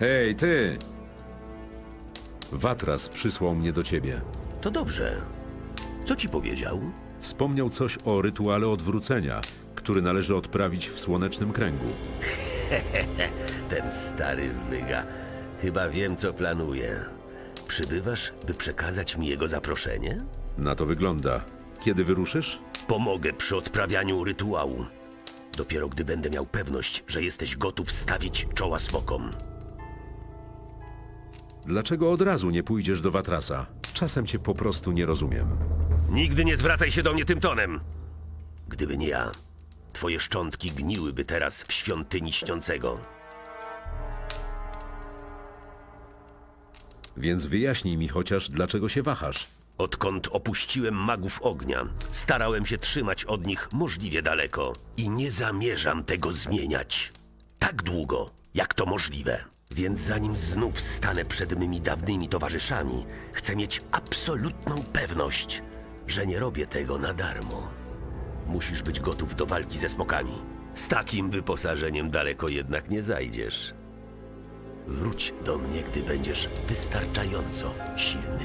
Hej, ty! Watras przysłał mnie do ciebie. To dobrze. Co ci powiedział? Wspomniał coś o rytuale odwrócenia, który należy odprawić w słonecznym kręgu. Ten stary wyga. Chyba wiem, co planuje. Przybywasz, by przekazać mi jego zaproszenie? Na to wygląda. Kiedy wyruszysz? Pomogę przy odprawianiu rytuału. Dopiero gdy będę miał pewność, że jesteś gotów stawić czoła smokom. Dlaczego od razu nie pójdziesz do Watrasa? Czasem cię po prostu nie rozumiem. Nigdy nie zwracaj się do mnie tym tonem. Gdyby nie ja, twoje szczątki gniłyby teraz w świątyni śniącego. Więc wyjaśnij mi chociaż, dlaczego się wahasz. Odkąd opuściłem magów ognia, starałem się trzymać od nich możliwie daleko i nie zamierzam tego zmieniać. Tak długo, jak to możliwe. Więc zanim znów stanę przed mymi dawnymi towarzyszami, chcę mieć absolutną pewność, że nie robię tego na darmo. Musisz być gotów do walki ze smokami. Z takim wyposażeniem daleko jednak nie zajdziesz. Wróć do mnie, gdy będziesz wystarczająco silny.